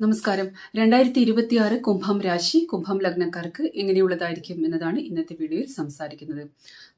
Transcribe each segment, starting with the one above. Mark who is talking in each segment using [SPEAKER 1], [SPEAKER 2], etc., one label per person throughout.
[SPEAKER 1] നമസ്കാരം. രണ്ടായിരത്തി ഇരുപത്തിയാറ് കുംഭം രാശി കുംഭം ലഗ്നക്കാർക്ക് എങ്ങനെയുള്ളതായിരിക്കും എന്നതാണ് ഇന്നത്തെ വീഡിയോയിൽ സംസാരിക്കുന്നത്.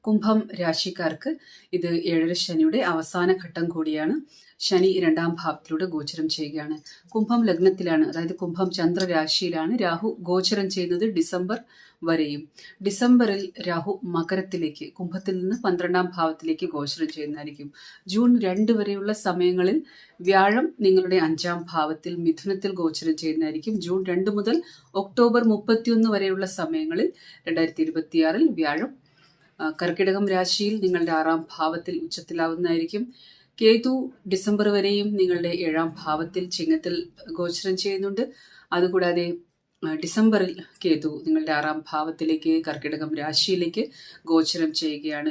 [SPEAKER 1] കുംഭം രാശിക്കാർക്ക് ഇത് ഏഴര ശനിയുടെ അവസാന ഘട്ടം കൂടിയാണ്. ശനി രണ്ടാം ഭാവത്തിലൂടെ ഗോചരം ചെയ്യുകയാണ്. കുംഭം ലഗ്നത്തിലാണ് അതായത് കുംഭം ചന്ദ്രരാശിയിലാണ് രാഹു ഗോചരം ചെയ്യുന്നത് ഡിസംബർ വരെയും ഡിസംബറിൽ രാഹു മകരത്തിലേക്ക് കുംഭത്തിൽ നിന്ന് പന്ത്രണ്ടാം ഭാവത്തിലേക്ക് ഗോചരം ചെയ്യുന്നതായിരിക്കും. ജൂൺ രണ്ട് വരെയുള്ള സമയങ്ങളിൽ വ്യാഴം നിങ്ങളുടെ അഞ്ചാം ഭാവത്തിൽ മിഥുനത്തിൽ ഗോചരം ചെയ്യുന്നതായിരിക്കും. ജൂൺ രണ്ട് മുതൽ ഒക്ടോബർ മുപ്പത്തിയൊന്ന് വരെയുള്ള സമയങ്ങളിൽ രണ്ടായിരത്തി ഇരുപത്തിയാറിൽ വ്യാഴം കർക്കിടകം രാശിയിൽ നിങ്ങളുടെ ആറാം ഭാവത്തിൽ ഉച്ചത്തിലാവുന്നതായിരിക്കും. കേതു ഡിസംബർ വരെയും നിങ്ങളുടെ ഏഴാം ഭാവത്തിൽ ചിങ്ങത്തിൽ ഗോചരം ചെയ്യുന്നുണ്ട്. അതുകൂടാതെ ഡിസംബറിൽ കേതു നിങ്ങളുടെ ആറാം ഭാവത്തിലേക്ക് കർക്കിടകം രാശിയിലേക്ക് ഗോചരം ചെയ്യുകയാണ്.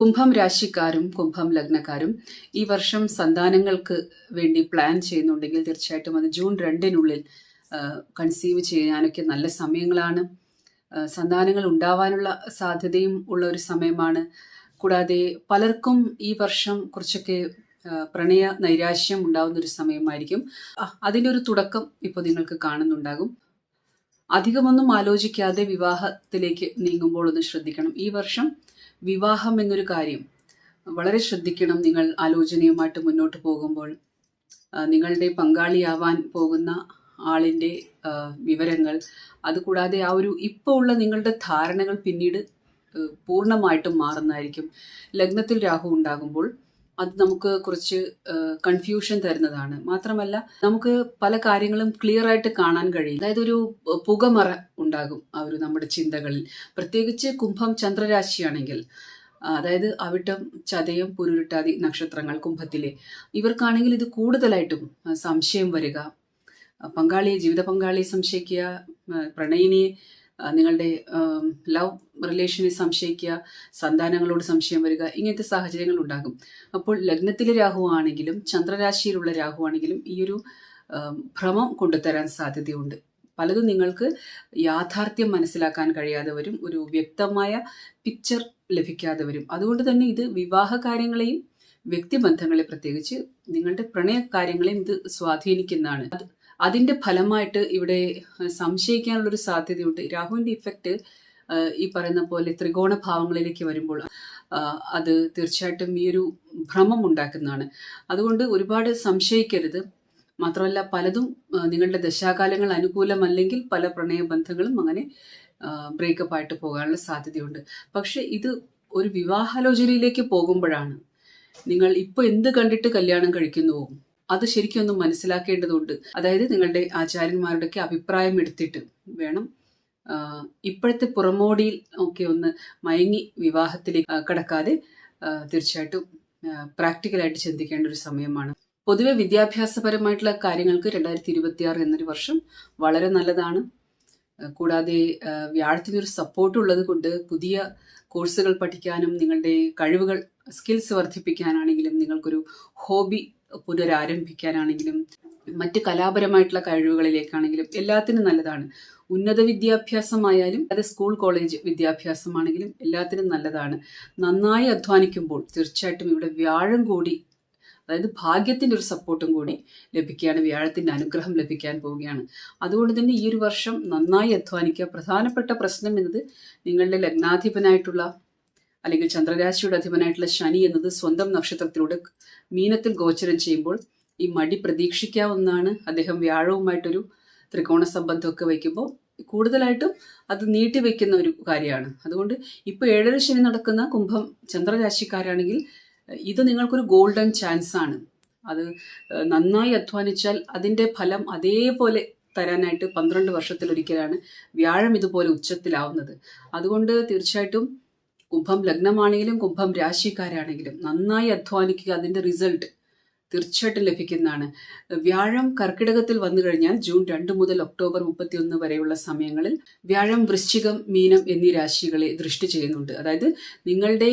[SPEAKER 1] കുംഭം രാശിക്കാരും കുംഭം ലഗ്നക്കാരും ഈ വർഷം സന്താനങ്ങൾക്ക് വേണ്ടി പ്ലാൻ ചെയ്യുന്നുണ്ടെങ്കിൽ തീർച്ചയായിട്ടും അത് ജൂൺ രണ്ടിനുള്ളിൽ കൺസീവ് ചെയ്യാനൊക്കെ നല്ല സമയങ്ങളാണ്. സന്താനങ്ങൾ ഉണ്ടാവാനുള്ള സാധ്യതയും ഉള്ള ഒരു സമയമാണ്. കൂടാതെ പലർക്കും ഈ വർഷം കുറച്ചൊക്കെ പ്രണയ നൈരാശ്യം ഉണ്ടാവുന്ന ഒരു സമയമായിരിക്കും. അതിന്റെ ഒരു തുടക്കം ഇപ്പോൾ നിങ്ങൾക്ക് കാണുന്നുണ്ടാകും. അധികമൊന്നും ആലോചിക്കാതെ വിവാഹത്തിലേക്ക് നീങ്ങുമ്പോൾ ഒന്ന് ശ്രദ്ധിക്കണം. ഈ വർഷം വിവാഹം എന്നൊരു കാര്യം വളരെ ശ്രദ്ധിക്കണം. നിങ്ങൾ ആലോചനയുമായിട്ട് മുന്നോട്ട് പോകുമ്പോൾ നിങ്ങളുടെ പങ്കാളിയാവാൻ പോകുന്ന ആളിന്റെ വിവരങ്ങൾ അതുകൂടാതെ ആ ഒരു ഇപ്പോൾ ഉള്ള നിങ്ങളുടെ ധാരണകൾ പിന്നീട് പൂർണമായിട്ടും മാറുന്നതായിരിക്കും. ലഗ്നത്തിൽ രാഹു ഉണ്ടാകുമ്പോൾ അത് നമുക്ക് കുറച്ച് കൺഫ്യൂഷൻ തരുന്നതാണ്. മാത്രമല്ല നമുക്ക് പല കാര്യങ്ങളും ക്ലിയർ ആയിട്ട് കാണാൻ കഴിയും. അതായത് ഒരു പുകമറ ഉണ്ടാകും ആ ഒരു നമ്മുടെ ചിന്തകളിൽ. പ്രത്യേകിച്ച് കുംഭം ചന്ദ്രരാശിയാണെങ്കിൽ അതായത് അവിട്ടം ചതയം പുരുരുട്ടാതി നക്ഷത്രങ്ങൾ കുംഭത്തിലെ ഇവർക്കാണെങ്കിൽ ഇത് കൂടുതലായിട്ടും സംശയം വരിക. പങ്കാളിയെ ജീവിത പങ്കാളിയെ സംശയിക്കുക പ്രണയിനിയെ നിങ്ങളുടെ ലവ് റിലേഷനെ സംശയിക്കുക സന്താനങ്ങളോട് സംശയം വരിക ഇങ്ങനത്തെ സാഹചര്യങ്ങൾ ഉണ്ടാകും. അപ്പോൾ ലഗ്നത്തിലെ രാഹു ആണെങ്കിലും ചന്ദ്രരാശിയിലുള്ള രാഹു ആണെങ്കിലും ഈ ഒരു ഭ്രമം കൊണ്ടുതരാൻ സാധ്യതയുണ്ട്. പലതും നിങ്ങൾക്ക് യാഥാർത്ഥ്യം മനസ്സിലാക്കാൻ കഴിയാതെ വരും ഒരു വ്യക്തമായ പിക്ചർ ലഭിക്കാതെ വരും. അതുകൊണ്ട് തന്നെ ഇത് വിവാഹ കാര്യങ്ങളെയും വ്യക്തിബന്ധങ്ങളെ പ്രത്യേകിച്ച് നിങ്ങളുടെ പ്രണയ കാര്യങ്ങളെയും ഇത് സ്വാധീനിക്കുന്നതാണ്. അത് അതിന്റെ ഫലമായിട്ട് ഇവിടെ സംശയിക്കാനുള്ള ഒരു സാധ്യതയുണ്ട്. രാഹുവിന്റെ ഇഫക്റ്റ് ഈ പറയുന്ന പോലെ ത്രികോണ ഭാവങ്ങളിലേക്ക് വരുമ്പോൾ അത് തീർച്ചയായിട്ടും ഈ ഒരു ഭ്രമം ഉണ്ടാക്കുന്നതാണ്. അതുകൊണ്ട് ഒരുപാട് സംശയിക്കരുത്. മാത്രമല്ല പലതും നിങ്ങളുടെ ദശാകാലങ്ങൾ അനുകൂലമല്ലെങ്കിൽ പല പ്രണയ ബന്ധങ്ങളും അങ്ങനെ ബ്രേക്കപ്പ് ആയിട്ട് പോകാനുള്ള സാധ്യതയുണ്ട്. പക്ഷെ ഇത് ഒരു വിവാഹാലോചനയിലേക്ക് പോകുമ്പോഴാണ്. നിങ്ങൾ ഇപ്പോൾ എന്ത് കണ്ടിട്ട് കല്യാണം കഴിക്കുന്നുവോ? അത് ശരിക്കും ഒന്ന് മനസ്സിലാക്കേണ്ടതുണ്ട്. അതായത് നിങ്ങളുടെ ആചാര്യന്മാരുടെയൊക്കെ അഭിപ്രായം എടുത്തിട്ട് വേണം ഇപ്പോഴത്തെ പുറമോടിയിൽ ഒക്കെ ഒന്ന് മയങ്ങി വിവാഹത്തിലേക്ക് കടക്കാതെ തീർച്ചയായിട്ടും പ്രാക്ടിക്കലായിട്ട് ചിന്തിക്കേണ്ട ഒരു സമയമാണ്. പൊതുവെ വിദ്യാഭ്യാസപരമായിട്ടുള്ള കാര്യങ്ങൾക്ക് രണ്ടായിരത്തി ഇരുപത്തിയാറ് എന്നൊരു വർഷം വളരെ നല്ലതാണ്. കൂടാതെ വ്യാഴത്തിനൊരു സപ്പോർട്ട് ഉള്ളത് കൊണ്ട് പുതിയ കോഴ്സുകൾ പഠിക്കാനും നിങ്ങളുടെ കഴിവുകൾ സ്കിൽസ് വർദ്ധിപ്പിക്കാനാണെങ്കിലും നിങ്ങൾക്കൊരു ഹോബി പുനരാരംഭിക്കാനാണെങ്കിലും മറ്റ് കലാപരമായിട്ടുള്ള കഴിവുകളിലേക്കാണെങ്കിലും എല്ലാത്തിനും നല്ലതാണ്. ഉന്നത വിദ്യാഭ്യാസമായാലും അത് സ്കൂൾ കോളേജ് വിദ്യാഭ്യാസമാണെങ്കിലും എല്ലാത്തിനും നല്ലതാണ്. നന്നായി അധ്വാനിക്കുമ്പോൾ തീർച്ചയായിട്ടും ഇവിടെ വ്യാഴം കൂടി അതായത് ഭാഗ്യത്തിന്റെ ഒരു സപ്പോർട്ടും കൂടി ലഭിക്കുകയാണ്. വ്യാഴത്തിന്റെ അനുഗ്രഹം ലഭിക്കാൻ പോവുകയാണ്. അതുകൊണ്ട് തന്നെ ഈ ഒരു വർഷം നന്നായി അധ്വാനിക്കുക. പ്രധാനപ്പെട്ട പ്രശ്നം എന്നത് നിങ്ങളുടെ ലഗ്നാധിപനായിട്ടുള്ള അല്ലെങ്കിൽ ചന്ദ്രരാശിയുടെ അധിപനായിട്ടുള്ള ശനി എന്നത് സ്വന്തം നക്ഷത്രത്തിലൂടെ മീനത്തിൽ ഗോചരം ചെയ്യുമ്പോൾ ഈ മടി പ്രതീക്ഷിക്കാവുന്നതാണ്. അദ്ദേഹം വ്യാഴവുമായിട്ടൊരു ത്രികോണ സംബന്ധമൊക്കെ വയ്ക്കുമ്പോൾ കൂടുതലായിട്ടും അത് നീട്ടിവെക്കുന്ന ഒരു കാര്യമാണ്. അതുകൊണ്ട് ഇപ്പോൾ ഏഴര ശനി നടക്കുന്ന കുംഭം ചന്ദ്രരാശിക്കാരാണെങ്കിൽ ഇത് നിങ്ങൾക്കൊരു ഗോൾഡൻ ചാൻസ് ആണ്. അത് നന്നായി അധ്വാനിച്ചാൽ അതിന്റെ ഫലം അതേപോലെ തരാനായിട്ട് പന്ത്രണ്ട് വർഷത്തിലൊരിക്കലാണ് വ്യാഴം ഇതുപോലെ ഉച്ചത്തിലാവുന്നത്. അതുകൊണ്ട് തീർച്ചയായിട്ടും കുംഭം ലഗ്നമാണെങ്കിലും കുംഭം രാശിക്കാരാണെങ്കിലും നന്നായി അധ്വാനിക്കുക അതിന്റെ റിസൾട്ട് തീർച്ചയായിട്ടും ലഭിക്കുന്നതാണ്. വ്യാഴം കർക്കിടകത്തിൽ വന്നു കഴിഞ്ഞാൽ ജൂൺ രണ്ട് മുതൽ ഒക്ടോബർ മുപ്പത്തിയൊന്ന് വരെയുള്ള സമയങ്ങളിൽ വ്യാഴം വൃശ്ചികം മീനം എന്നീ രാശികളെ ദൃഷ്ടി ചെയ്യുന്നുണ്ട്. അതായത് നിങ്ങളുടെ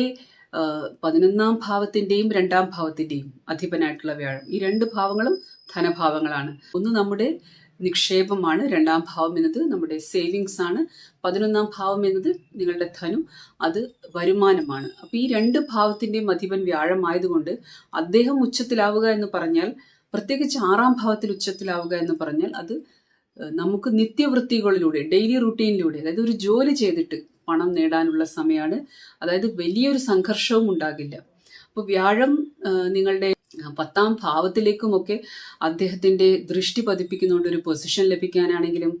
[SPEAKER 1] പതിനൊന്നാം ഭാവത്തിന്റെയും രണ്ടാം ഭാവത്തിന്റെയും അധിപനായിട്ടുള്ള വ്യാഴം. ഈ രണ്ട് ഭാവങ്ങളും ധനഭാവങ്ങളാണ്. ഒന്ന് നമ്മുടെ നിക്ഷേപമാണ് രണ്ടാം ഭാവം എന്നത് നമ്മുടെ സേവിങ്സ് ആണ്. പതിനൊന്നാം ഭാവം എന്നത് നിങ്ങളുടെ ധനം അത് വരുമാനമാണ്. അപ്പോൾ ഈ രണ്ട് ഭാവത്തിന്റെയും അധിപൻ വ്യാഴമായതുകൊണ്ട് അദ്ദേഹം ഉച്ചത്തിലാവുക എന്ന് പറഞ്ഞാൽ പ്രത്യേകിച്ച് ആറാം ഭാവത്തിൽ ഉച്ചത്തിലാവുക എന്ന് പറഞ്ഞാൽ അത് നമുക്ക് നിത്യവൃത്തികളിലൂടെ ഡെയിലി റുട്ടീനിലൂടെ അതായത് ഒരു ജോലി ചെയ്തിട്ട് പണം നേടാനുള്ള സമയമാണ്. അതായത് വലിയൊരു സംഘർഷവും ഉണ്ടാകില്ല. അപ്പോൾ വ്യാഴം നിങ്ങളുടെ പത്താം ഭാവത്തിലേക്കുമൊക്കെ അദ്ദേഹത്തിന്റെ ദൃഷ്ടി പതിപ്പിക്കുന്നുണ്ട്. ഒരു പൊസിഷൻ ലഭിക്കാനാണെങ്കിലും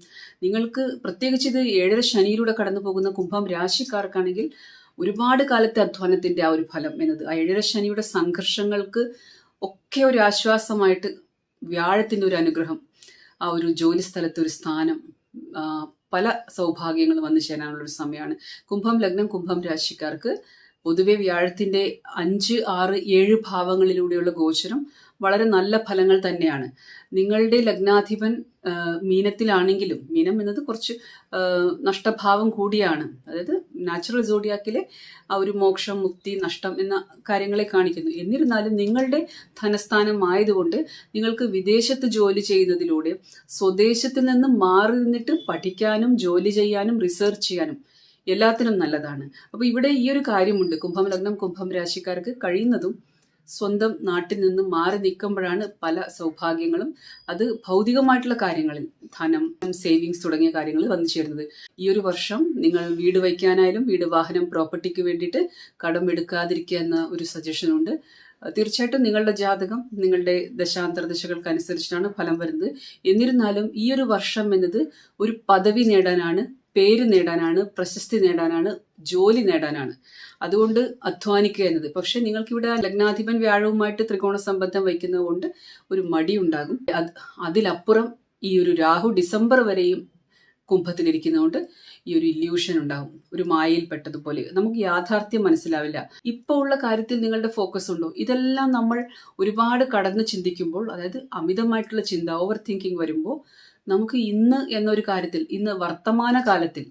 [SPEAKER 1] നിങ്ങൾക്ക് പ്രത്യേകിച്ച് ഇത് ഏഴര ശനിയിലൂടെ കടന്നു പോകുന്ന കുംഭം രാശിക്കാർക്കാണെങ്കിൽ ഒരുപാട് കാലത്തെ അധ്വാനത്തിന്റെ ആ ഒരു ഫലം എന്നത് ആ ഏഴര ശനിയുടെ സംഘർഷങ്ങൾക്ക് ഒക്കെ ഒരു ആശ്വാസമായിട്ട് വ്യാഴത്തിന്റെ ഒരു അനുഗ്രഹം ആ ഒരു ജോലി സ്ഥലത്ത് ഒരു സ്ഥാനം പല സൗഭാഗ്യങ്ങളും വന്നു ചേരാനുള്ള ഒരു സമയമാണ്. കുംഭം ലഗ്നം കുംഭം രാശിക്കാർക്ക് പൊതുവെ വ്യാഴത്തിന്റെ അഞ്ച് ആറ് ഏഴ് ഭാവങ്ങളിലൂടെയുള്ള ഗോചരം വളരെ നല്ല ഫലങ്ങൾ തന്നെയാണ്. നിങ്ങളുടെ ലഗ്നാധിപൻ മീനത്തിലാണെങ്കിലും മീനം എന്നത് കുറച്ച് നഷ്ടഭാവം കൂടിയാണ്. അതായത് നാച്ചുറൽ സോഡിയാക്കിലെ ആ ഒരു മോക്ഷം മുക്തി നഷ്ടം എന്ന കാര്യങ്ങളെ കാണിക്കുന്നു. എന്നിരുന്നാലും നിങ്ങളുടെ ധനസ്ഥാനം ആയതുകൊണ്ട് നിങ്ങൾക്ക് വിദേശത്ത് ജോലി ചെയ്യുന്നതിലൂടെ സ്വദേശത്തിൽ നിന്ന് മാറി നിന്നിട്ട് പഠിക്കാനും ജോലി ചെയ്യാനും റിസർച്ച് ചെയ്യാനും എല്ലാത്തിനും നല്ലതാണ്. അപ്പോൾ ഇവിടെ ഈ ഒരു കാര്യമുണ്ട്. കുംഭം ലഗ്നം കുംഭം രാശിക്കാർക്ക് കഴിയുന്നതും സ്വന്തം നാട്ടിൽ നിന്ന് മാറി നിൽക്കുമ്പോഴാണ് പല സൗഭാഗ്യങ്ങളും. അത് ഭൗതികമായിട്ടുള്ള കാര്യങ്ങളിൽ ധനം സേവിങ്സ് തുടങ്ങിയ കാര്യങ്ങൾ വന്നു ചേരുന്നത്. ഈ ഒരു വർഷം നിങ്ങൾ വീട് വയ്ക്കാനായാലും വീട് വാഹനം പ്രോപ്പർട്ടിക്ക് വേണ്ടിയിട്ട് കടം എടുക്കാതിരിക്കുക എന്ന ഒരു സജഷൻ ഉണ്ട്. തീർച്ചയായിട്ടും നിങ്ങളുടെ ജാതകം നിങ്ങളുടെ ദശാന്തര ദശകൾക്കനുസരിച്ചിട്ടാണ് ഫലം വരുന്നത്. എന്നിരുന്നാലും ഈ ഒരു വർഷം എന്നത് ഒരു പദവി നേടാനാണ് പേര് നേടാനാണ് പ്രശസ്തി നേടാനാണ് ജോലി നേടാനാണ്. അതുകൊണ്ട് അധ്വാനിക്കുക എന്നത്. പക്ഷെ നിങ്ങൾക്കിവിടെ ലഗ്നാധിപൻ വ്യാഴവുമായിട്ട് ത്രികോണ സംബന്ധം വയ്ക്കുന്നത് കൊണ്ട് ഒരു മടി ഉണ്ടാകും. അത് അതിലപ്പുറം ഈ ഒരു രാഹു ഡിസംബർ വരെയും കുംഭത്തിലിരിക്കുന്നതുകൊണ്ട് ഈ ഒരു ഇല്യൂഷൻ ഉണ്ടാകും. ഒരു മായയിൽപ്പെട്ടതുപോലെ നമുക്ക് യാഥാർത്ഥ്യം മനസ്സിലാവില്ല. ഇപ്പോൾ ഉള്ള കാര്യത്തിൽ നിങ്ങളുടെ ഫോക്കസ് ഉണ്ടോ? ഇതെല്ലാം നമ്മൾ ഒരുപാട് കടന്ന് ചിന്തിക്കുമ്പോൾ അതായത് അമിതമായിട്ടുള്ള ചിന്ത ഓവർ തിങ്കിങ് വരുമ്പോൾ നമുക്ക് ഇന്ന് എന്നൊരു കാര്യത്തിൽ ഇന്ന് വർത്തമാന കാലത്തിൽ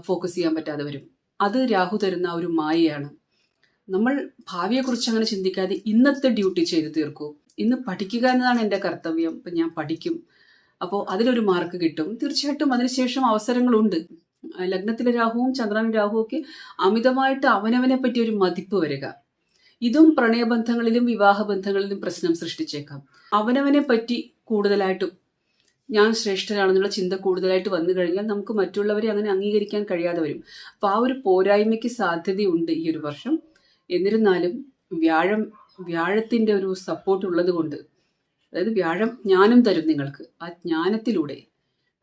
[SPEAKER 1] ഫോക്കസ് ചെയ്യാൻ പറ്റാതെ വരും. അത് രാഹു തരുന്ന ഒരു മായയാണ്. നമ്മൾ ഭാവിയെക്കുറിച്ച് അങ്ങനെ ചിന്തിക്കാതെ ഇന്നത്തെ ഡ്യൂട്ടി ചെയ്ത് തീർക്കൂ. ഇന്ന് പഠിക്കുക എന്നതാണ് എന്റെ കർത്തവ്യം. ഇപ്പം ഞാൻ പഠിക്കും. അപ്പോൾ അതിലൊരു മാർക്ക് കിട്ടും. തീർച്ചയായിട്ടും അതിനുശേഷം അവസരങ്ങളുണ്ട്. ലഗ്നത്തിലെ രാഹുവും ചന്ദ്രനും രാഹുവും ഒക്കെ അമിതമായിട്ട് അവനവനെ പറ്റി ഒരു മതിപ്പ് വരിക. ഇതും പ്രണയബന്ധങ്ങളിലും വിവാഹ ബന്ധങ്ങളിലും പ്രശ്നം സൃഷ്ടിച്ചേക്കാം. അവനവനെ പറ്റി കൂടുതലായിട്ടും ഞാൻ ശ്രേഷ്ഠനാണെന്നുള്ള ചിന്ത കൂടുതലായിട്ട് വന്നു കഴിഞ്ഞാൽ നമുക്ക് മറ്റുള്ളവരെ അങ്ങനെ അംഗീകരിക്കാൻ കഴിയാതെ വരും. അപ്പോൾ ആ ഒരു പോരായ്മയ്ക്ക് സാധ്യതയുണ്ട് ഈ ഒരു വർഷം. എന്നിരുന്നാലും വ്യാഴം വ്യാഴത്തിന്റെ ഒരു സപ്പോർട്ട് ഉള്ളത് കൊണ്ട് അതായത് വ്യാഴം ജ്ഞാനം തരും നിങ്ങൾക്ക്. ആ ജ്ഞാനത്തിലൂടെ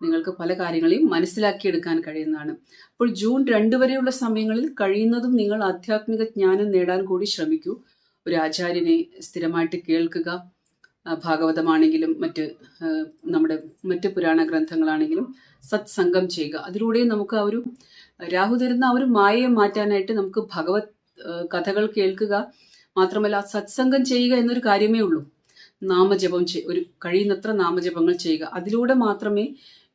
[SPEAKER 1] നിങ്ങൾക്ക് പല കാര്യങ്ങളെയും മനസ്സിലാക്കിയെടുക്കാൻ കഴിയുന്നതാണ്. അപ്പോൾ ജൂൺ രണ്ട് വരെയുള്ള സമയങ്ങളിൽ കഴിയുന്നതും നിങ്ങൾ ആധ്യാത്മിക ജ്ഞാനം നേടാൻ കൂടി ശ്രമിക്കൂ. ഒരു ആചാര്യനെ സ്ഥിരമായിട്ട് കേൾക്കുക. ഭാഗവതമാണെങ്കിലും മറ്റ് നമ്മുടെ മറ്റ് പുരാണ ഗ്രന്ഥങ്ങളാണെങ്കിലും സത്സംഗം ചെയ്യുക. അതിലൂടെ നമുക്ക് ആ ഒരു രാഹു തരുന്ന ആ ഒരു മായയെ മാറ്റാനായിട്ട് നമുക്ക് ഭഗവത് കഥകൾ കേൾക്കുക. മാത്രമല്ല സത്സംഗം ചെയ്യുക എന്നൊരു കാര്യമേ ഉള്ളൂ. നാമജപം ഒരു കഴിയുന്നത്ര നാമജപങ്ങൾ ചെയ്യുക. അതിലൂടെ മാത്രമേ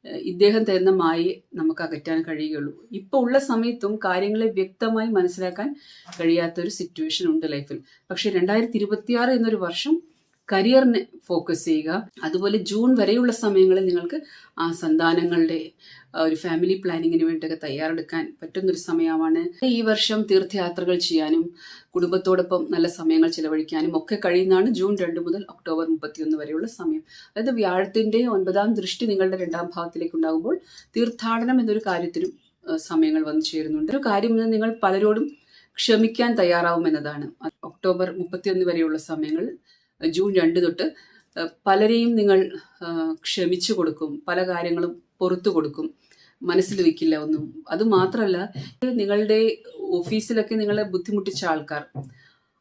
[SPEAKER 1] ഇദ്ദേഹം തരുന്ന മായയെ നമുക്ക് അകറ്റാൻ കഴിയുകയുള്ളൂ. ഇപ്പോൾ ഉള്ള സമയത്തും കാര്യങ്ങളെ വ്യക്തമായി മനസ്സിലാക്കാൻ കഴിയാത്ത ഒരു സിറ്റുവേഷൻ ഉണ്ട് ലൈഫിൽ. പക്ഷെ രണ്ടായിരത്തി ഇരുപത്തിയാറ് എന്നൊരു വർഷം കരിയറിനെ ഫോക്കസ് ചെയ്യുക. അതുപോലെ ജൂൺ വരെയുള്ള സമയങ്ങളിൽ നിങ്ങൾക്ക് ആ സന്താനങ്ങളുടെ ഒരു ഫാമിലി പ്ലാനിങ്ങിന് വേണ്ടിയൊക്കെ തയ്യാറെടുക്കാൻ പറ്റുന്നൊരു സമയമാണ്. ഈ വർഷം തീർത്ഥയാത്രകൾ ചെയ്യാനും കുടുംബത്തോടൊപ്പം നല്ല സമയങ്ങൾ ചിലവഴിക്കാനും ഒക്കെ കഴിയുന്നതാണ് ജൂൺ രണ്ട് മുതൽ ഒക്ടോബർ മുപ്പത്തിയൊന്ന് വരെയുള്ള സമയം. അതായത് വ്യാഴത്തിന്റെ ഒൻപതാം ദൃഷ്ടി നിങ്ങളുടെ രണ്ടാം ഭാഗത്തിലേക്ക് ഉണ്ടാകുമ്പോൾ തീർത്ഥാടനം എന്നൊരു കാര്യത്തിനും സമയങ്ങൾ വന്നു ചേരുന്നുണ്ട്. ഒരു കാര്യം നിങ്ങൾ പലരോടും ക്ഷമിക്കാൻ തയ്യാറാവുമെന്നതാണ് ഒക്ടോബർ മുപ്പത്തിയൊന്ന് വരെയുള്ള സമയങ്ങൾ ജൂൺ രണ്ട് തൊട്ട് പലരെയും നിങ്ങൾ ക്ഷമിച്ചു കൊടുക്കും പല കാര്യങ്ങളും പുറത്തു കൊടുക്കും മനസ്സിൽ വെക്കില്ല ഒന്നും. അത് മാത്രമല്ല നിങ്ങളുടെ ഓഫീസിലൊക്കെ നിങ്ങളെ ബുദ്ധിമുട്ടിച്ച ആൾക്കാർ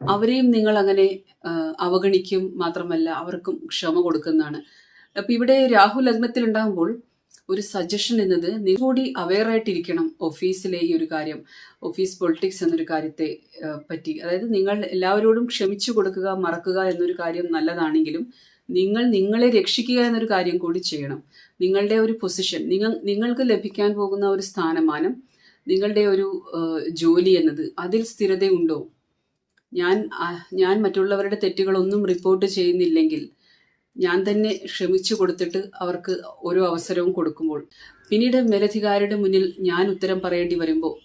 [SPEAKER 1] അവരെയും നിങ്ങൾ അങ്ങനെ അവഗണിക്കും മാത്രമല്ല അവർക്കും ക്ഷമ കൊടുക്കുന്നതാണ്. അപ്പൊ ഇവിടെ രാഹു ലഗ്നത്തിൽ ഉണ്ടാകുമ്പോൾ ഒരു സജഷൻ എന്നത് കൂടി അവെയർ ആയിട്ടിരിക്കണം ഓഫീസിലെ ഈ ഒരു കാര്യം. ഓഫീസ് പൊളിറ്റിക്സ് എന്നൊരു കാര്യത്തെ പറ്റി. അതായത് നിങ്ങൾ എല്ലാവരോടും ക്ഷമിച്ചു കൊടുക്കുക മറക്കുക എന്നൊരു കാര്യം നല്ലതാണെങ്കിലും നിങ്ങൾ നിങ്ങളെ രക്ഷിക്കുക എന്നൊരു കാര്യം കൂടി ചെയ്യണം. നിങ്ങളുടെ ഒരു പൊസിഷൻ നിങ്ങൾ നിങ്ങൾക്ക് ലഭിക്കാൻ പോകുന്ന ഒരു സ്ഥാനമാനം നിങ്ങളുടെ ഒരു ജോലി എന്നത് അതിൽ സ്ഥിരതയുണ്ടോ? ഞാൻ ഞാൻ മറ്റുള്ളവരുടെ തെറ്റുകളൊന്നും റിപ്പോർട്ട് ചെയ്യുന്നില്ലെങ്കിൽ ഞാൻ തന്നെ ക്ഷമിച്ചു കൊടുത്തിട്ട് അവർക്ക് ഓരോ അവസരവും കൊടുക്കുമ്പോൾ. പിന്നീട് മേലധികാരിയുടെ മുന്നിൽ ഞാൻ ഉത്തരം പറയേണ്ടി വരുമ്പോൾ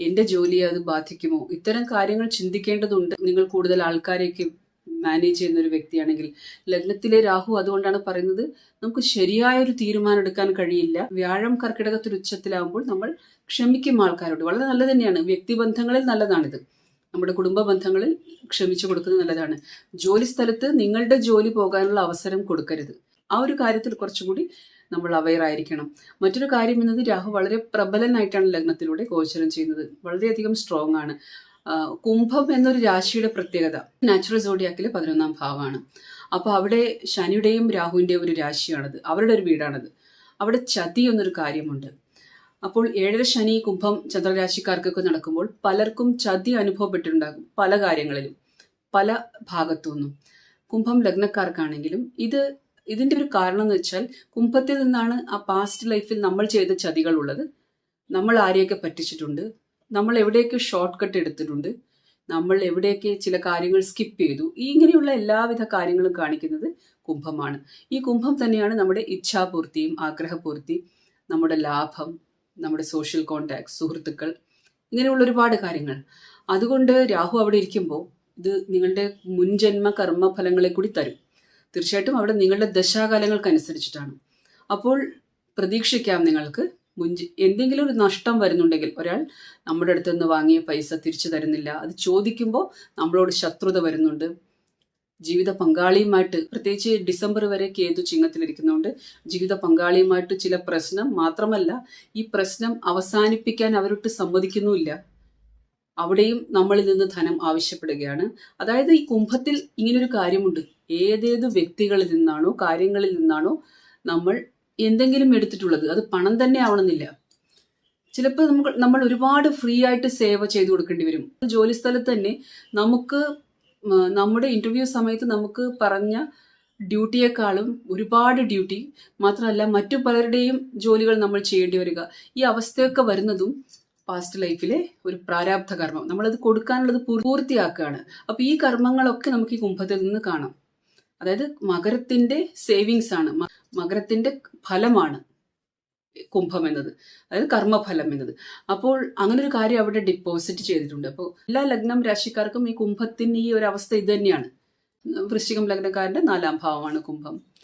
[SPEAKER 1] എന്റെ ജോലിയെ അത് ബാധിക്കുമോ? ഇത്തരം കാര്യങ്ങൾ ചിന്തിക്കേണ്ടതുണ്ട്. നിങ്ങൾ കൂടുതൽ ആൾക്കാരെയൊക്കെ മാനേജ് ചെയ്യുന്ന ഒരു വ്യക്തിയാണെങ്കിൽ. ലഗ്നത്തിലെ രാഹു അതുകൊണ്ടാണ് പറയുന്നത് നമുക്ക് ശരിയായ ഒരു തീരുമാനം എടുക്കാൻ കഴിയില്ല. വ്യാഴം കർക്കിടകത്തിൽ ഉച്ചത്തിലാകുമ്പോൾ നമ്മൾ ക്ഷമിക്കും ആൾക്കാരോട്. വളരെ നല്ലത് തന്നെയാണ്. വ്യക്തിബന്ധങ്ങളിൽ നല്ലതാണിത്. നമ്മുടെ കുടുംബ ബന്ധങ്ങളിൽ ക്ഷമിച്ചു കൊടുക്കുന്നത് നല്ലതാണ്. ജോലി സ്ഥലത്ത് നിങ്ങളുടെ ജോലി പോകാനുള്ള അവസരം കൊടുക്കരുത്. ആ ഒരു കാര്യത്തിൽ കുറച്ചുകൂടി നമ്മൾ അവെയർ ആയിരിക്കണം. മറ്റൊരു കാര്യം എന്നത് രാഹു വളരെ പ്രബലനായിട്ടാണ് ലഗ്നത്തിലൂടെ ഗോചരം ചെയ്യുന്നത്. വളരെയധികം സ്ട്രോങ് ആണ്. കുംഭം എന്നൊരു രാശിയുടെ പ്രത്യേകത നാച്ചുറൽ സോഡിയാക്കിലെ പതിനൊന്നാം ഭാവമാണ്. അപ്പോൾ അവിടെ ശനിയുടെയും രാഹുവിന്റെയും ഒരു രാശിയാണത്. അവരുടെ ഒരു വീടാണത്. അവിടെ ചതി എന്നൊരു കാര്യമുണ്ട്. അപ്പോൾ ഏഴര ശനി കുംഭം ചന്ദ്രരാശിക്കാർക്കൊക്കെ നടക്കുമ്പോൾ പലർക്കും ചതി അനുഭവപ്പെട്ടിട്ടുണ്ടാകും പല കാര്യങ്ങളിലും പല ഭാഗത്തുനിന്നും. കുംഭം ലഗ്നക്കാർക്കാണെങ്കിലും ഇത് ഇതിന്റെ ഒരു കാരണം എന്ന് വെച്ചാൽ കുംഭത്തിൽ നിന്നാണ് ആ പാസ്റ്റ് ലൈഫിൽ നമ്മൾ ചെയ്ത ചതികൾ ഉള്ളത് നമ്മൾ ആരെയൊക്കെ പറ്റിച്ചിട്ടുണ്ട്? നമ്മൾ എവിടെയൊക്കെ ഷോർട്ട് കട്ട് എടുത്തിട്ടുണ്ട്? നമ്മൾ എവിടെയൊക്കെ ചില കാര്യങ്ങൾ സ്കിപ്പ് ചെയ്തു? ഈ ഇങ്ങനെയുള്ള എല്ലാവിധ കാര്യങ്ങളും കാണിക്കുന്നത് കുംഭമാണ്. ഈ കുംഭം തന്നെയാണ് നമ്മുടെ ഇച്ഛാപൂർത്തിയും ആഗ്രഹപൂർത്തി നമ്മുടെ ലാഭം നമ്മുടെ സോഷ്യൽ കോണ്ടാക്ട് സുഹൃത്തുക്കൾ ഇങ്ങനെയുള്ള ഒരുപാട് കാര്യങ്ങൾ. അതുകൊണ്ട് രാഹു അവിടെ ഇരിക്കുമ്പോൾ ഇത് നിങ്ങളുടെ മുൻജന്മ കർമ്മഫലങ്ങളെ കൂടി തരും. തീർച്ചയായിട്ടും അവിടെ നിങ്ങളുടെ ദശാകാലങ്ങൾക്കനുസരിച്ചിട്ടാണ്. അപ്പോൾ പ്രതീക്ഷിക്കാം നിങ്ങൾക്ക് മുൻജ് എന്തെങ്കിലും ഒരു നഷ്ടം വരുന്നുണ്ടെങ്കിൽ ഒരാൾ നമ്മുടെ അടുത്തുനിന്ന് വാങ്ങിയ പൈസ തിരിച്ചു തരുന്നില്ല. അത് ചോദിക്കുമ്പോൾ നമ്മളോട് ശത്രുത വരുന്നുണ്ട്. ജീവിത പങ്കാളിയുമായിട്ട് പ്രത്യേകിച്ച് ഡിസംബർ വരെ കേതു ചിങ്ങത്തിലിരിക്കുന്നതുകൊണ്ട് ജീവിത പങ്കാളിയുമായിട്ട് ചില പ്രശ്നം മാത്രമല്ല ഈ പ്രശ്നം അവസാനിപ്പിക്കാൻ അവരൊട്ട് സമ്മതിക്കുന്നുമില്ല. അവിടെയും നമ്മളിൽ നിന്ന് ധനം ആവശ്യപ്പെടുകയാണ്. അതായത് ഈ കുംഭത്തിൽ ഇങ്ങനൊരു കാര്യമുണ്ട്. ഏതേത് വ്യക്തികളിൽ നിന്നാണോ കാര്യങ്ങളിൽ നിന്നാണോ നമ്മൾ എന്തെങ്കിലും എടുത്തിട്ടുള്ളത് അത് പണം തന്നെ ആവണമെന്നില്ല. ചിലപ്പോൾ നമുക്ക് നമ്മൾ ഒരുപാട് ഫ്രീ ആയിട്ട് സേവ ചെയ്തു കൊടുക്കേണ്ടി വരും. ജോലി സ്ഥലത്ത് തന്നെ നമുക്ക് നമ്മുടെ ഇന്റർവ്യൂ സമയത്ത് നമുക്ക് പറഞ്ഞ ഡ്യൂട്ടിയെക്കാളും ഒരുപാട് ഡ്യൂട്ടി മാത്രമല്ല മറ്റു പലരുടെയും ജോലികൾ നമ്മൾ ചെയ്യേണ്ടി വരിക. ഈ അവസ്ഥയൊക്കെ വരുന്നതും പാസ്റ്റ് ലൈഫിലെ ഒരു പ്രാരാബ്ധ കർമ്മം. നമ്മളത് കൊടുക്കാനുള്ളത് പൂർ- പൂർത്തിയാക്കുകയാണ്. അപ്പൊ ഈ കർമ്മങ്ങളൊക്കെ നമുക്ക് ഈ കുംഭത്തിൽ നിന്ന് കാണാം. അതായത് മകരത്തിന്റെ സേവിങ്സ് ആണ്. മകരത്തിന്റെ ഫലമാണ്. കുംഭം എന്നത് അതായത് കർമ്മഫലം എന്നത്. അപ്പോൾ അങ്ങനെ ഒരു കാര്യം അവിടെ ഡിപ്പോസിറ്റ് ചെയ്തിട്ടുണ്ട്. അപ്പോൾ എല്ലാ ലഗ്നം രാശിക്കാർക്കും ഈ കുംഭത്തിന് ഈ ഒരു അവസ്ഥ ഇത് തന്നെയാണ്. വൃശ്ചികം ലഗ്നക്കാരന്റെ നാലാം ഭാവമാണ് കുംഭം.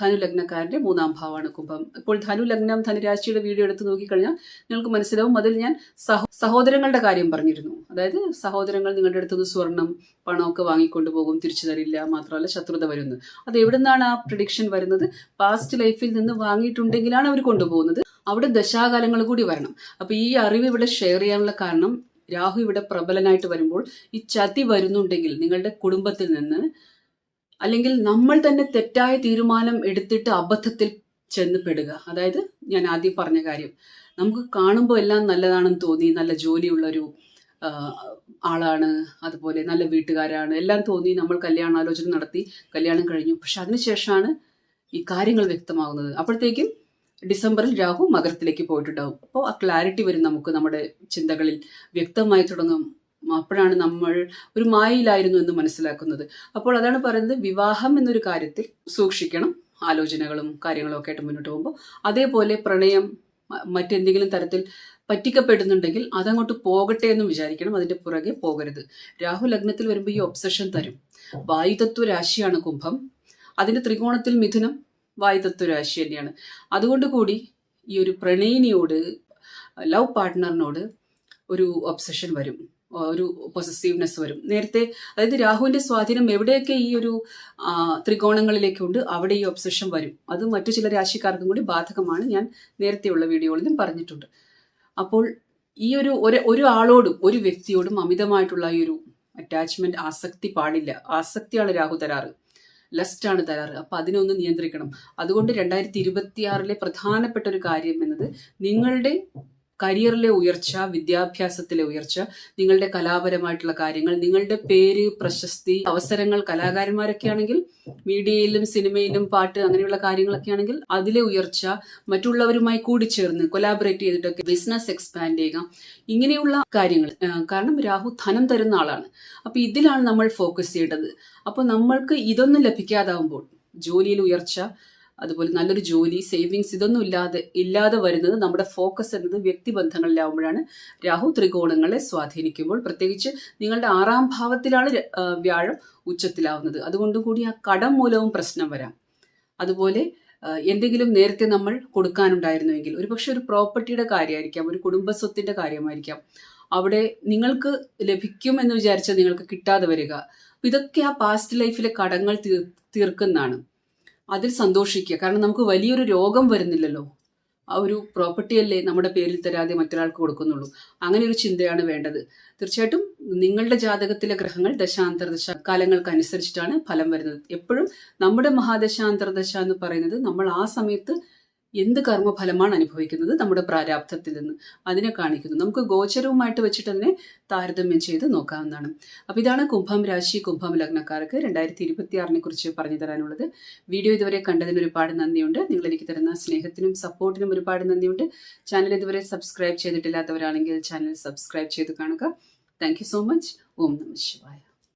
[SPEAKER 1] ധനു ലഗ്നക്കാരന്റെ മൂന്നാം ഭാവമാണ് കുംഭം. ഇപ്പോൾ ധനു ലഗ്നം ധനുരാശിയുടെ വീഡിയോ എടുത്ത് നോക്കിക്കഴിഞ്ഞാൽ നിങ്ങൾക്ക് മനസ്സിലാവും അതിൽ ഞാൻ സഹോ സഹോദരങ്ങളുടെ കാര്യം പറഞ്ഞിരുന്നു. അതായത് സഹോദരങ്ങൾ നിങ്ങളുടെ അടുത്തുനിന്ന് സ്വർണം പണമൊക്കെ വാങ്ങിക്കൊണ്ടു പോകും തിരിച്ചു തരില്ല മാത്രമല്ല ശത്രുത വരുന്നു. അത് എവിടെ ആ പ്രഡിക്ഷൻ വരുന്നത്? പാസ്റ്റ് ലൈഫിൽ നിന്ന് വാങ്ങിയിട്ടുണ്ടെങ്കിലാണ് അവർ കൊണ്ടുപോകുന്നത്. അവിടെ ദശാകാലങ്ങൾ കൂടി വരണം. അപ്പൊ ഈ അറിവ് ഇവിടെ ഷെയർ ചെയ്യാനുള്ള കാരണം രാഹു ഇവിടെ പ്രബലനായിട്ട് വരുമ്പോൾ ഈ ചതി വരുന്നുണ്ടെങ്കിൽ നിങ്ങളുടെ കുടുംബത്തിൽ നിന്ന് അല്ലെങ്കിൽ നമ്മൾ തന്നെ തെറ്റായ തീരുമാനം എടുത്തിട്ട് അബദ്ധത്തിൽ ചെന്ന് പെടുക അതായത് ഞാൻ ആദ്യം പറഞ്ഞ കാര്യം നമുക്ക് കാണുമ്പോൾ എല്ലാം നല്ലതാണെന്ന് തോന്നി നല്ല ജോലിയുള്ളൊരു ആളാണ് അതുപോലെ നല്ല വീട്ടുകാരാണ് എല്ലാം തോന്നി നമ്മൾ കല്യാണാലോചന നടത്തി കല്യാണം കഴിഞ്ഞു. പക്ഷെ അതിനുശേഷമാണ് ഈ കാര്യങ്ങൾ വ്യക്തമാകുന്നത് അപ്പോഴത്തേക്കും ഡിസംബറിൽ രാഹു മകരത്തിലേക്ക് പോയിട്ടുണ്ടാവും. അപ്പോൾ ആ ക്ലാരിറ്റി വരും നമുക്ക് നമ്മുടെ ചിന്തകളിൽ. വ്യക്തമായി തുടങ്ങും. അപ്പോഴാണ് നമ്മൾ ഒരു മായയിലായിരുന്നു എന്ന് മനസ്സിലാക്കുന്നത്. അപ്പോൾ അതാണ് പറയുന്നത് വിവാഹം എന്നൊരു കാര്യത്തിൽ സൂക്ഷിക്കണം. ആലോചനകളും കാര്യങ്ങളും ഒക്കെ ആയിട്ട് മുന്നോട്ട് പോകുമ്പോൾ അതേപോലെ പ്രണയം മറ്റെന്തെങ്കിലും തരത്തിൽ പറ്റിക്കപ്പെടുന്നുണ്ടെങ്കിൽ അതങ്ങോട്ട് പോകട്ടെ എന്ന് വിചാരിക്കണം. അതിന്റെ പുറകെ പോകരുത്. രാഹു ലഗ്നത്തിൽ വരുമ്പോൾ ഈ ഒബ്സഷൻ തരും. വായുതത്വ രാശിയാണ് കുംഭം. അതിന്റെ ത്രികോണത്തിൽ മിഥുനം വായുതത്വ രാശി തന്നെയാണ്. അതുകൊണ്ട് കൂടി ഈ ഒരു പ്രണയിനിയോട് ലവ് പാർട്ട്ണറിനോട് ഒരു ഒബ്സഷൻ വരും. ഒരു പൊസസീവ്നെസ് വരും. നേരത്തെ അതായത് രാഹുവിന്റെ സ്വാധീനം എവിടെയൊക്കെ ഈ ഒരു ത്രികോണങ്ങളിലേക്കുണ്ട് അവിടെ ഈ ഒബ്സഷൻ വരും. അത് മറ്റു ചില രാശിക്കാർക്കും കൂടി ബാധകമാണ്. ഞാൻ നേരത്തെയുള്ള വീഡിയോകളിലും പറഞ്ഞിട്ടുണ്ട്. അപ്പോൾ ഈ ഒരു ഒരു ആളോടും ഒരു വ്യക്തിയോടും അമിതമായിട്ടുള്ള ഈ ഒരു അറ്റാച്ച്മെന്റ് ആസക്തി പാടില്ല. ആസക്തിയാണ് രാഹു തരാറ്. ലസ്റ്റ് ആണ് തരാറ്. അപ്പൊ അതിനൊന്ന് നിയന്ത്രിക്കണം. അതുകൊണ്ട് രണ്ടായിരത്തി ഇരുപത്തിയാറിലെ പ്രധാനപ്പെട്ട ഒരു കാര്യം എന്നത് നിങ്ങളുടെ കരിയറിലെ ഉയർച്ച വിദ്യാഭ്യാസത്തിലെ ഉയർച്ച നിങ്ങളുടെ കലാപരമായിട്ടുള്ള കാര്യങ്ങൾ നിങ്ങളുടെ പേര് പ്രശസ്തി അവസരങ്ങൾ കലാകാരന്മാരൊക്കെ ആണെങ്കിൽ മീഡിയയിലും സിനിമയിലും പാട്ട് അങ്ങനെയുള്ള കാര്യങ്ങളൊക്കെ ആണെങ്കിൽ അതിലെ ഉയർച്ച മറ്റുള്ളവരുമായി കൂടി കൂടിച്ചേർന്ന് കൊലാബറേറ്റ് ചെയ്തിട്ടൊക്കെ ബിസിനസ് എക്സ്പാൻഡ് ചെയ്യുക ഇങ്ങനെയുള്ള കാര്യങ്ങൾ. കാരണം രാഹു ധനം തരുന്ന ആളാണ്. അപ്പൊ ഇതിലാണ് നമ്മൾ ഫോക്കസ് ചെയ്യേണ്ടത്. അപ്പോൾ നമ്മൾക്ക് ഇതൊന്നും ലഭിക്കാതാവുമ്പോൾ ജോലിയിൽ ഉയർച്ച അതുപോലെ നല്ലൊരു ജോലി സേവിങ്സ് ഇതൊന്നും ഇല്ലാതെ ഇല്ലാതെ വരുന്നത് നമ്മുടെ ഫോക്കസ് എന്നത് വ്യക്തിബന്ധങ്ങളിലാവുമ്പോഴാണ് രാഹു ത്രികോണങ്ങളെ സ്വാധീനിക്കുമ്പോൾ പ്രത്യേകിച്ച് നിങ്ങളുടെ ആറാം ഭാവത്തിലാണ് വ്യാഴം ഉച്ചത്തിലാവുന്നത്. അതുകൊണ്ട് കൂടി ആ കടം മൂലവും പ്രശ്നം വരാം. അതുപോലെ എന്തെങ്കിലും നേരത്തെ നമ്മൾ കൊടുക്കാനുണ്ടായിരുന്നുവെങ്കിൽ ഒരുപക്ഷെ ഒരു പ്രോപ്പർട്ടിയുടെ കാര്യമായിരിക്കാം ഒരു കുടുംബ സ്വത്തിന്റെ കാര്യമായിരിക്കാം. അവിടെ നിങ്ങൾക്ക് ലഭിക്കും എന്ന് വിചാരിച്ചാൽ നിങ്ങൾക്ക് കിട്ടാതെ വരിക. ഇതൊക്കെ ആ പാസ്റ്റ് ലൈഫിലെ കടങ്ങൾ തീർ തീർക്കുന്നതാണ്. അതിൽ സന്തോഷിക്കുക. കാരണം നമുക്ക് വലിയൊരു രോഗം വരുന്നില്ലല്ലോ. ആ ഒരു പ്രോപ്പർട്ടി അല്ലേ നമ്മുടെ പേരിൽ തരാതെ മറ്റൊരാൾക്ക് കൊടുക്കുന്നുള്ളൂ. അങ്ങനെ ഒരു ചിന്തയാണ് വേണ്ടത്. തീർച്ചയായിട്ടും നിങ്ങളുടെ ജാതകത്തിലെ ഗ്രഹങ്ങൾ ദശാന്തർദശ കാലങ്ങൾക്കനുസരിച്ചിട്ടാണ് ഫലം വരുന്നത്. എപ്പോഴും നമ്മുടെ മഹാദശാന്തർദശ എന്ന് പറയുന്നത് നമ്മൾ ആ സമയത്ത് എന്ത് കർമ്മഫലമാണ് അനുഭവിക്കുന്നത് നമ്മുടെ പ്രാരാബ്ധത്തിൽ നിന്ന്? അതിനെ കാണിക്കുന്നു. നമുക്ക് ഗോചരവുമായിട്ട് വെച്ചിട്ട് തന്നെ താരതമ്യം ചെയ്ത് നോക്കാവുന്നതാണ്. അപ്പോൾ ഇതാണ് കുംഭം രാശി കുംഭം ലഗ്നക്കാർക്ക് രണ്ടായിരത്തി ഇരുപത്തി ആറിനെ കുറിച്ച് പറഞ്ഞു തരാനുള്ളത്. വീഡിയോ ഇതുവരെ കണ്ടതിന് ഒരുപാട് നന്ദിയുണ്ട്. നിങ്ങൾ എനിക്ക് തരുന്ന സ്നേഹത്തിനും സപ്പോർട്ടിനും ഒരുപാട് നന്ദിയുണ്ട്. ചാനൽ ഇതുവരെ സബ്സ്ക്രൈബ് ചെയ്തിട്ടില്ലാത്തവരാണെങ്കിൽ ചാനൽ സബ്സ്ക്രൈബ് ചെയ്ത് കാണുക. Thank so much. ഓം നമ ശിവായ.